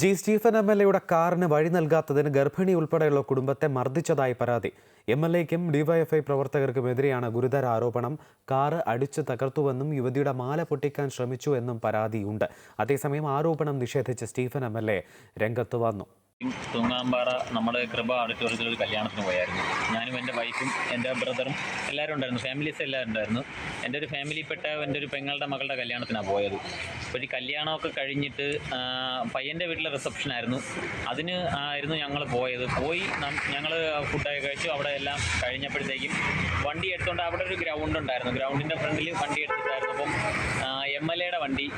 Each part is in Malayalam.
ജി സ്റ്റീഫൻ എം എൽ എയുടെ കാറിന് വഴി നൽകാത്തതിന് ഗർഭിണി ഉൾപ്പെടെയുള്ള കുടുംബത്തെ മർദ്ദിച്ചതായി പരാതി. എം എൽ എക്കും ഡിവൈഎഫ്ഐ പ്രവർത്തകർക്കുമെതിരെയാണ് ഗുരുതര ആരോപണം. കാറ് അടിച്ചു തകർത്തുവെന്നും യുവതിയുടെ മാല പൊട്ടിക്കാൻ ശ്രമിച്ചു എന്നും പരാതിയുണ്ട്. അതേസമയം ആരോപണം നിഷേധിച്ച് സ്റ്റീഫൻ എം എൽ എ രംഗത്ത് വന്നു. തൂങ്ങാമ്പാറ നമ്മുടെ കൃപ ഓഡിറ്റോറിയത്തിൽ ഒരു കല്യാണത്തിന് പോയായിരുന്നു. ഞാനും എന്റെ വൈഫും എന്റെ ബ്രദറും എല്ലാവരും ഉണ്ടായിരുന്നു. ഫാമിലീസ് എല്ലാവരും ഉണ്ടായിരുന്നു. എന്റെ ഒരു ഫാമിലിയിൽപ്പെട്ട എന്റെ ഒരു പെങ്ങളുടെ മകളുടെ കല്യാണത്തിനാണ് പോയത്. അപ്പോൾ ഈ കല്യാണമൊക്കെ കഴിഞ്ഞിട്ട് പയ്യന്റെ വീട്ടിലെ റിസപ്ഷൻ ആയിരുന്നു. അതിന് ആയിരുന്നു ഞങ്ങൾ പോയത്. പോയി ഞങ്ങൾ ഫുഡൊക്കെ കഴിച്ചു. അവിടെ എല്ലാം കഴിഞ്ഞപ്പോഴത്തേക്കും വണ്ടി എടുത്തുകൊണ്ട് അവിടെ ഒരു ഗ്രൗണ്ട് ഉണ്ടായിരുന്നു. ഗ്രൗണ്ടിന്റെ ഫ്രണ്ടിൽ വണ്ടി എടുത്തിട്ടായിരുന്നു. അപ്പം എം എൽ എയുടെ വണ്ടി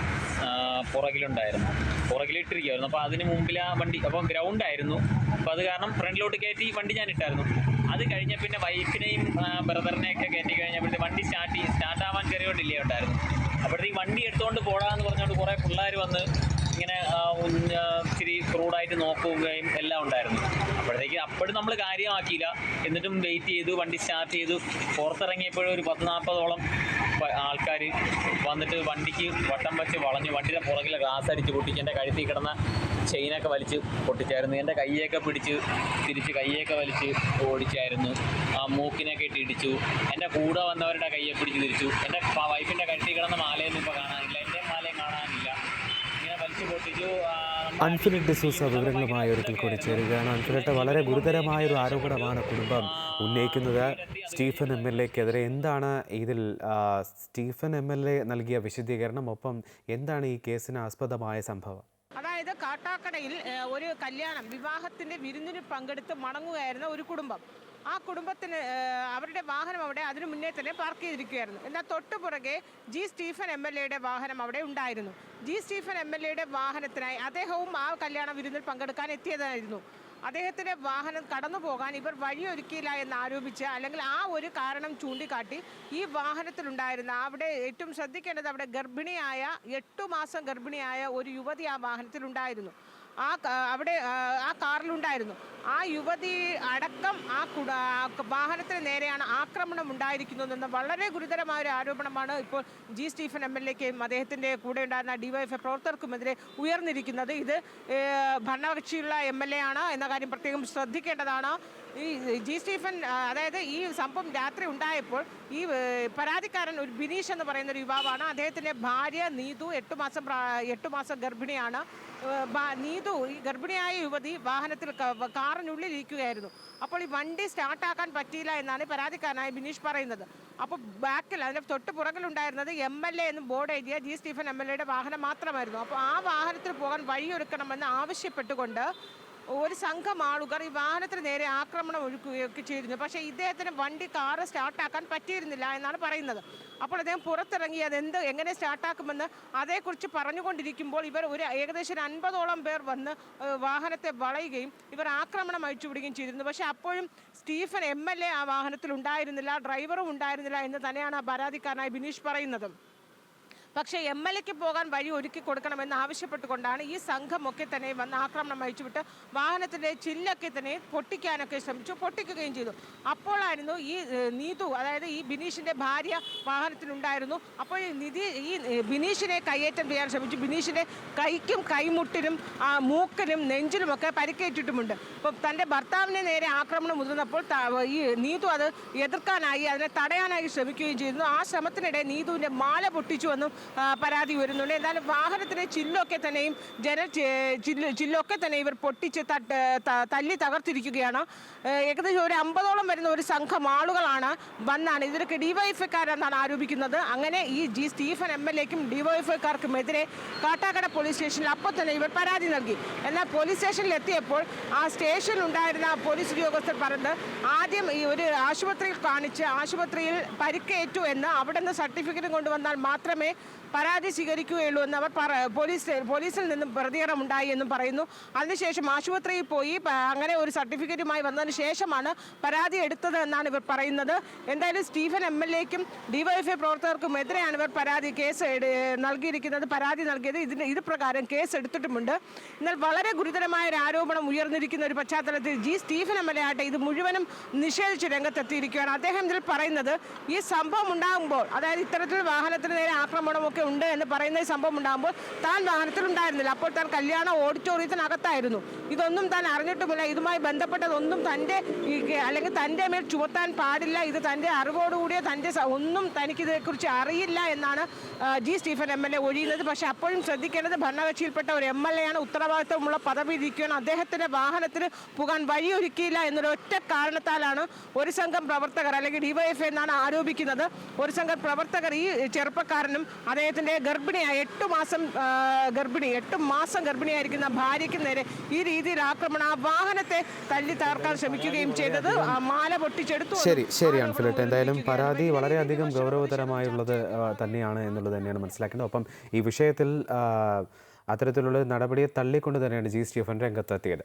പുറകിലുണ്ടായിരുന്നു. പുറകിലിട്ടിരിക്കുമായിരുന്നു അപ്പോൾ അതിന് മുമ്പിൽ ആ വണ്ടി അപ്പോൾ ഗ്രൗണ്ട് ആയിരുന്നു. അപ്പോൾ അത് കാരണം ഫ്രണ്ടിലോട്ട് കയറ്റി വണ്ടി ഞാൻ ഇട്ടായിരുന്നു. അത് കഴിഞ്ഞ പിന്നെ വൈഫിനെയും ബ്രദറിനെയൊക്കെ കയറ്റി കഴിഞ്ഞപ്പോൾ വണ്ടി സ്റ്റാർട്ട് സ്റ്റാർട്ട് ആവാൻ ചെറിയ ഡിലേ ഉണ്ടായിരുന്നു. അപ്പോഴത്തേക്ക് വണ്ടി എടുത്തുകൊണ്ട് പോടാന്ന് പറഞ്ഞുകൊണ്ട് കുറേ പിള്ളേർ വന്ന് ഇങ്ങനെ ഇച്ചിരി ക്രൂഡായിട്ട് നോക്കുകയും എല്ലാം ഉണ്ടായിരുന്നു. നമ്മൾ കാര്യമാക്കിയില്ല. എന്നിട്ടും വെയിറ്റ് ചെയ്തു വണ്ടി സ്റ്റാർട്ട് ചെയ്തു. പുറത്തിറങ്ങിയപ്പോഴും ഒരു പത്ത് നാൽപ്പതോളം ആൾക്കാർ വന്നിട്ട് വണ്ടിക്ക് വട്ടം വെച്ച് വളഞ്ഞു. വണ്ടിയുടെ പുറകിലെ ഗ്ലാസ് അടിച്ച് പൊട്ടിച്ച് എന്റെ കഴുത്തിൽ കിടന്ന ചെയിനൊക്കെ വലിച്ച് പൊട്ടിച്ചായിരുന്നു. എന്റെ കയ്യൊക്കെ പിടിച്ച് തിരിച്ച് കയ്യൊക്കെ വലിച്ച് ഓടിച്ചായിരുന്നു. ആ മൂക്കിനൊക്കെ ഇട്ട് ഇടിച്ചു. എന്റെ കൂടെ വന്നവരുടെ കയ്യെ പിടിച്ച് തിരിച്ചു. എന്റെ വൈഫിന്റെ കഴുത്തിൽ കിടന്ന മാലയൊന്നും ഇപ്പോൾ കാണാനില്ല. എന്റെ മാലയും കാണാനില്ല ഇങ്ങനെ വലിച്ചു പൊട്ടിച്ചു ആ, നമ്മുടെ അൻഫിനിറ്റ് ഡിസൂസ വിവരങ്ങളുമായി ഒരിക്കൽ കൂടി ചേരുകയാണ്. അൻഫിനിറ്റ് വളരെ ഗുരുതരമായ ഒരു ആരോപണമാണ് കുടുംബം ഉന്നയിക്കുന്നത്. സ്റ്റീഫൻ എം എൽ എക്കെതിരെ എന്താണ് ഇതിൽ സ്റ്റീഫൻ എം എൽ എ നൽകിയ വിശദീകരണം ഒപ്പം എന്താണ് ഈ കേസിന് ആസ്പദമായ സംഭവം? അതായത് കാട്ടാക്കടയിൽ ഒരു കല്യാണം വിവാഹത്തിന്റെ വിരുന്നിന് പങ്കെടുത്ത് മടങ്ങുകയായിരുന്ന ഒരു കുടുംബം. ആ കുടുംബത്തിന് അവരുടെ വാഹനം അവിടെ അതിനു മുന്നേ തന്നെ പാർക്ക് ചെയ്തിരിക്കുകയായിരുന്നു. എന്നാൽ തൊട്ടു പുറകെ ജി സ്റ്റീഫൻ എം എൽ എയുടെ വാഹനം അവിടെ ഉണ്ടായിരുന്നു. ജി സ്റ്റീഫൻ എം എൽ എയുടെ വാഹനത്തിനായി അദ്ദേഹവും ആ കല്യാണ വിരുന്നിൽ പങ്കെടുക്കാൻ എത്തിയതായിരുന്നു. അദ്ദേഹത്തിന്റെ വാഹനം കടന്നു പോകാൻ ഇവർ വഴിയൊരുക്കിയില്ല എന്ന് ആരോപിച്ച് അല്ലെങ്കിൽ ആ ഒരു കാരണം ചൂണ്ടിക്കാട്ടി ഈ വാഹനത്തിലുണ്ടായിരുന്ന അവിടെ ഏറ്റവും ശ്രദ്ധിക്കേണ്ടത് അവിടെ ഗർഭിണിയായ എട്ടു മാസം ഗർഭിണിയായ ഒരു യുവതി ആ വാഹനത്തിലുണ്ടായിരുന്നു. ആ അവിടെ ആ, കാറിലുണ്ടായിരുന്നു. ആ യുവതി അടക്കം ആ വാഹനത്തിന് നേരെയാണ് ആക്രമണം ഉണ്ടായിരിക്കുന്നതെന്ന വളരെ ഗുരുതരമായ ഒരു ആരോപണമാണ് ഇപ്പോൾ ജി സ്റ്റീഫൻ എം എൽ എക്കും അദ്ദേഹത്തിന്റെ കൂടെ ഉണ്ടായിരുന്ന ഡിവൈഎഫ്ഐ പ്രവർത്തകർക്കുമെതിരെ ഉയർന്നിരിക്കുന്നത്. ഇത് ഭരണകക്ഷിയുള്ള എം എൽ എ ആണ് എന്ന കാര്യം പ്രത്യേകം ശ്രദ്ധിക്കേണ്ടതാണ്. ഈ ജി സ്റ്റീഫൻ അതായത് ഈ സംഭവം രാത്രി ഉണ്ടായപ്പോൾ ഈ പരാതിക്കാരൻ ഒരു ബിനീഷ് എന്ന് പറയുന്ന ഒരു യുവാവാണ്. അദ്ദേഹത്തിന്റെ ഭാര്യ നീതു എട്ട് മാസം എട്ട് മാസം ഗർഭിണിയാണ്. നീതു ഈ ഗർഭിണിയായ യുവതി വാഹനത്തിൽ കാറിനുള്ളിൽ ഇരിക്കുകയായിരുന്നു. അപ്പോൾ ഈ വണ്ടി സ്റ്റാർട്ടാക്കാൻ പറ്റിയില്ല എന്നാണ് പരാതിക്കാരനായ ബിനീഷ് പറയുന്നത്. അപ്പോൾ ബാക്കിൽ അതിന്റെ തൊട്ട് പുറകിലുണ്ടായിരുന്നത് എം എൽ എ എന്ന് ബോർഡ് എഴുതിയ ജി. സ്റ്റീഫൻ എം എൽ എയുടെ വാഹനം മാത്രമായിരുന്നു. അപ്പോൾ ആ വാഹനത്തിൽ പോകാൻ വഴിയൊരുക്കണമെന്ന് ആവശ്യപ്പെട്ടുകൊണ്ട് ഒരു സംഘം ആളുകൾ ഈ വാഹനത്തിന് നേരെ ആക്രമണം ഒഴുക്കുകയൊക്കെ ചെയ്തിരുന്നു. പക്ഷേ ഇദ്ദേഹത്തിന് വണ്ടി കാറ് സ്റ്റാർട്ടാക്കാൻ പറ്റിയിരുന്നില്ല എന്നാണ് പറയുന്നത്. അപ്പോൾ അദ്ദേഹം പുറത്തിറങ്ങി അതെന്ത് എങ്ങനെ സ്റ്റാർട്ടാക്കുമെന്ന് അതേക്കുറിച്ച് പറഞ്ഞുകൊണ്ടിരിക്കുമ്പോൾ ഇവർ ഒരു ഏകദേശം അൻപതോളം പേർ വന്ന് വാഹനത്തെ വളയുകയും ഇവർ ആക്രമണം അഴിച്ചുവിടുകയും ചെയ്തിരുന്നു. പക്ഷേ അപ്പോഴും സ്റ്റീഫൻ എം എൽ എ ആ വാഹനത്തിൽ ഉണ്ടായിരുന്നില്ല ഡ്രൈവറും ഉണ്ടായിരുന്നില്ല എന്ന് തന്നെയാണ് ആ പരാതിക്കാരനായ ബിനീഷ് പറയുന്നത്. പക്ഷേ എം എൽ എക്ക് പോകാൻ വഴി ഒരുക്കി കൊടുക്കണമെന്ന് ആവശ്യപ്പെട്ടുകൊണ്ടാണ് ഈ സംഘമൊക്കെ തന്നെ വന്ന് ആക്രമണം അയച്ചുവിട്ട് വാഹനത്തിന്റെ ചില്ലൊക്കെ തന്നെ പൊട്ടിക്കാനൊക്കെ ശ്രമിച്ചു പൊട്ടിക്കുകയും ചെയ്തു. അപ്പോഴായിരുന്നു ഈ നീതു അതായത് ഈ ബിനീഷിന്റെ ഭാര്യ വാഹനത്തിലുണ്ടായിരുന്നു. അപ്പോൾ നിധി ഈ ബിനീഷിനെ കയ്യേറ്റം ചെയ്യാൻ ശ്രമിച്ചു. ബിനീഷിന്റെ കൈക്കും കൈമുട്ടിനും മൂക്കിനും നെഞ്ചിനുമൊക്കെ പരിക്കേറ്റിട്ടുമുണ്ട്. അപ്പോൾ തന്റെ ഭർത്താവിനെ നേരെ ആക്രമണം മുതിർന്നപ്പോൾ ഈ നീതു അത് എതിർക്കാനായി അതിനെ തടയാനായി ശ്രമിക്കുകയും ചെയ്യുന്നു ആ ശ്രമത്തിനിടെ നീതുവിന്റെ മാല പൊട്ടിച്ചുവെന്നും പരാതി വരുന്നുണ്ട്. എന്നാലും വാഹനത്തിലെ ചില്ലൊക്കെ തന്നെയും ജന ചില്ല് ചില്ലൊക്കെ തന്നെ ഇവർ പൊട്ടിച്ച് തല്ലി തകർത്തിരിക്കുകയാണ്. ഏകദേശം ഒരു അമ്പതോളം വരുന്ന ഒരു സംഘം ആളുകളാണ് വന്നാണ്. ഇതിലൊക്കെ ഡിവൈഎഫ്ഐക്കാരെന്നാണ് ആരോപിക്കുന്നത്. അങ്ങനെ ഈ ജി സ്റ്റീഫൻ എം എൽ എക്കും ഡിവൈഎഫ്ഐക്കാർക്കുമെതിരെ കാട്ടാക്കട പോലീസ് സ്റ്റേഷനിൽ അപ്പോൾ തന്നെ ഇവർ പരാതി നൽകി. എന്നാൽ പോലീസ് സ്റ്റേഷനിൽ എത്തിയപ്പോൾ ആ സ്റ്റേഷനിൽ ഉണ്ടായിരുന്ന പോലീസ് ഉദ്യോഗസ്ഥർ പറഞ്ഞത് ആദ്യം ഈ ഒരു ആശുപത്രിയിൽ കാണിച്ച് ആശുപത്രിയിൽ പരിക്കേറ്റു എന്ന് അവിടെ നിന്ന് സർട്ടിഫിക്കറ്റ് കൊണ്ടുവന്നാൽ മാത്രമേ പരാതി സ്വീകരിക്കുകയുള്ളൂ എന്ന് അവർ പോലീസ് പോലീസിൽ നിന്നും പ്രതികരണം ഉണ്ടായി എന്നും പറയുന്നു. അതിനുശേഷം ആശുപത്രിയിൽ പോയി അങ്ങനെ ഒരു സർട്ടിഫിക്കറ്റുമായി വന്നതിന് ശേഷമാണ് പരാതി എടുത്തത് എന്നാണ് ഇവർ പറയുന്നത്. എന്തായാലും സ്റ്റീഫൻ എം എൽ എക്കും ഡിവൈഎഫ്ഐ പ്രവർത്തകർക്കും എതിരെയാണ് ഇവർ പരാതി കേസ് നൽകിയിരിക്കുന്നത്. പരാതി നൽകിയത് ഇതിന് ഇത് പ്രകാരം കേസ് എടുത്തിട്ടുമുണ്ട്. എന്നാൽ വളരെ ഗുരുതരമായ ഒരു ആരോപണം ഉയർന്നിരിക്കുന്ന ഒരു പശ്ചാത്തലത്തിൽ G Stephen M L A ആട്ടെ ഇത് മുഴുവനും നിഷേധിച്ച് രംഗത്തെത്തിയിരിക്കുകയാണ്. അദ്ദേഹം ഇതിൽ പറയുന്നത് ഈ സംഭവം ഉണ്ടാകുമ്പോൾ അതായത് ഇത്തരത്തിൽ വാഹനത്തിന് നേരെ ആക്രമണം ആരോപണമൊക്കെ ഉണ്ട് എന്ന് പറയുന്ന സംഭവം ഉണ്ടാകുമ്പോൾ താൻ വാഹനത്തിലുണ്ടായിരുന്നില്ല. അപ്പോൾ താൻ കല്യാണ ഓഡിറ്റോറിയത്തിനകത്തായിരുന്നു. ഇതൊന്നും താൻ അറിഞ്ഞിട്ടുമില്ല. ഇതുമായി ബന്ധപ്പെട്ടതൊന്നും തന്റെ അല്ലെങ്കിൽ തന്റെ മേൽ ചുമത്താൻ പാടില്ല. ഇത് തന്റെ അറിവോടുകൂടിയ തന്റെ ഒന്നും തനിക്ക് ഇതേക്കുറിച്ച് അറിയില്ല എന്നാണ് G Stephen M L A ഒഴിയുന്നത്. പക്ഷേ അപ്പോഴും ശ്രദ്ധിക്കേണ്ടത് ഭരണകക്ഷിയിൽപ്പെട്ട ഒരു എം എൽ എ ആണ്. ഉത്തരവാദിത്തമുള്ള പദവി ഇരിക്കുകയാണ് അദ്ദേഹത്തിന്റെ വാഹനത്തിന് പോകാൻ വഴിയൊരുക്കിയില്ല എന്നൊരു ഒറ്റ കാരണത്താലാണ് ഒരു സംഘം പ്രവർത്തകർ അല്ലെങ്കിൽ ഡിവൈഎഫ് എന്നാണ് ആരോപിക്കുന്നത്. ഒരു സംഘം പ്രവർത്തകർ ഈ ചെറുപ്പക്കാരനും അദ്ദേഹത്തിന്റെ ഗർഭിണിയായ എട്ട് മാസം ഗർഭിണി എട്ട് മാസം ഗർഭിണിയായിരിക്കുന്ന ഭാര്യയ്ക്ക് നേരെ ഈ രീതിയിൽ ആക്രമണം ആ വാഹനത്തെ തല്ലി തകർക്കാൻ ശ്രമിക്കുകയും ചെയ്തത് മാല പൊട്ടിച്ചെടുത്തു. ശരി ശരിയാണ് ഫിലിട്ട് എന്തായാലും പരാതി വളരെയധികം ഗൗരവതരമായുള്ളത് തന്നെയാണ് എന്നുള്ളത് തന്നെയാണ് മനസ്സിലാക്കേണ്ടത് ഒപ്പം ഈ വിഷയത്തിൽ അത്തരത്തിലുള്ള നടപടിയെ തള്ളിക്കൊണ്ട് തന്നെയാണ് ജി. സ്റ്റീഫൻ രംഗത്തെത്തിയത്.